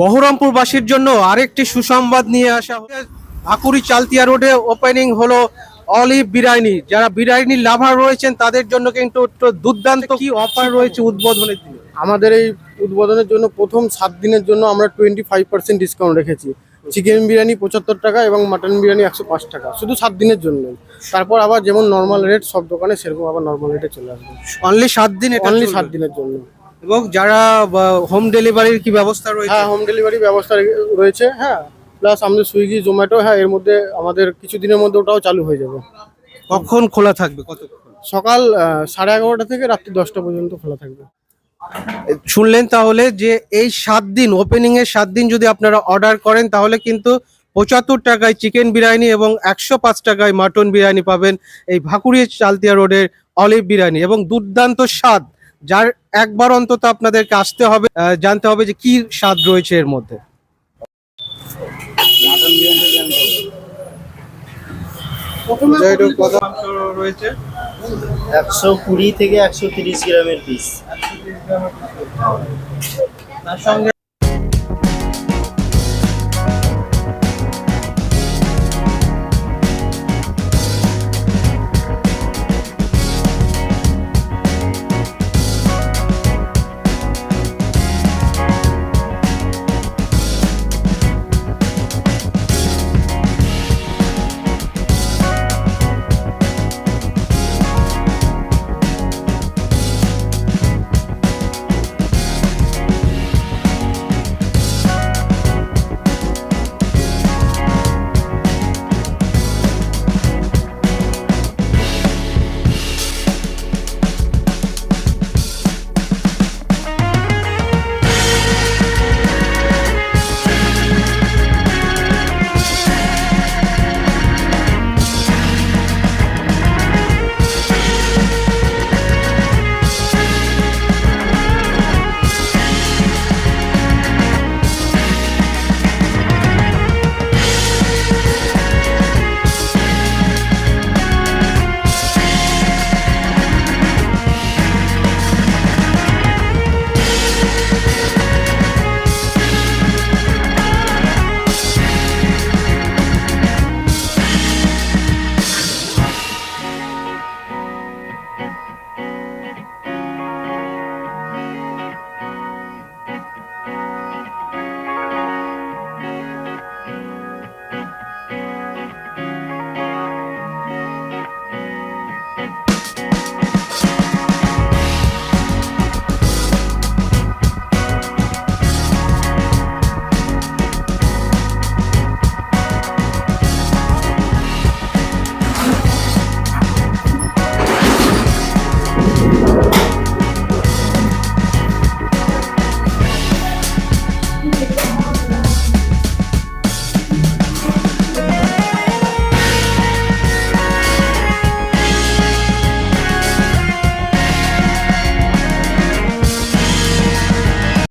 বহরমপুরবাসীর জন্য আরেকটি সুসংবাদ নিয়ে আসা হচ্ছে। ভাকুরি চালতিয়া রোডে ওপেনিং হলো অলিভ বিরিয়ানি। যারা বিরিয়ানি লাভার রয়েছেন তাদের জন্য কিন্তু দুর্দান্ত কি অফার রয়েছে উদ্বোধনের দিনে? আমাদের এই উদ্বোধনের জন্য প্রথম সাত দিনের জন্য আমরা টোয়েন্টি ফাইভ পার্সেন্ট ডিসকাউন্ট রেখেছি। চিকেন বিরিয়ানি পঁচাত্তর টাকা এবং মাটন বিরিয়ানি একশো পাঁচ টাকা। শুধু সাত দিনের জন্য। তারপর আবার যেমন নর্মাল রেট সব দোকানে সেরকম আবার নর্মাল রেটে চলে আসবে। অনলি সাত দিন অনলি সাত দিনের জন্য। এবং যারা হোম ডেলিভারির কি ব্যবস্থা রয়েছে? হ্যাঁ হোম ডেলিভারি ব্যবস্থা রয়েছে হ্যাঁ। প্লাস আমাদের সুইগি জোম্যাটো হ্যাঁ এর মধ্যে আমাদের কিছু দিনের মধ্যে ওটাও চালু হয়ে যাবে। কখন খোলা থাকবে? কতক্ষণ? সকাল সাড়ে এগারোটা থেকে রাত্রি দশটা পর্যন্ত খোলা থাকবে। শুনলেন তাহলে যে এই সাত দিন ওপেনিং এর সাত দিন যদি আপনারা অর্ডার করেন তাহলে কিন্তু পঁচাত্তর টাকায় চিকেন বিরিয়ানি এবং একশো পাঁচ টাকায় মাটন বিরিয়ানি পাবেন। এই ভাকুড়িয়া চালতিয়া রোডের অলিভ বিরিয়ানি এবং দুর্দান্ত স্বাদ। যার একবার অন্তত আপনাদেরকে আসতে হবে জানতে হবে যে কি স্বাদ রয়েছে এর মধ্যে। রয়েছে একশো কুড়ি থেকে একশো তিরিশ গ্রামের পিস তার সঙ্গে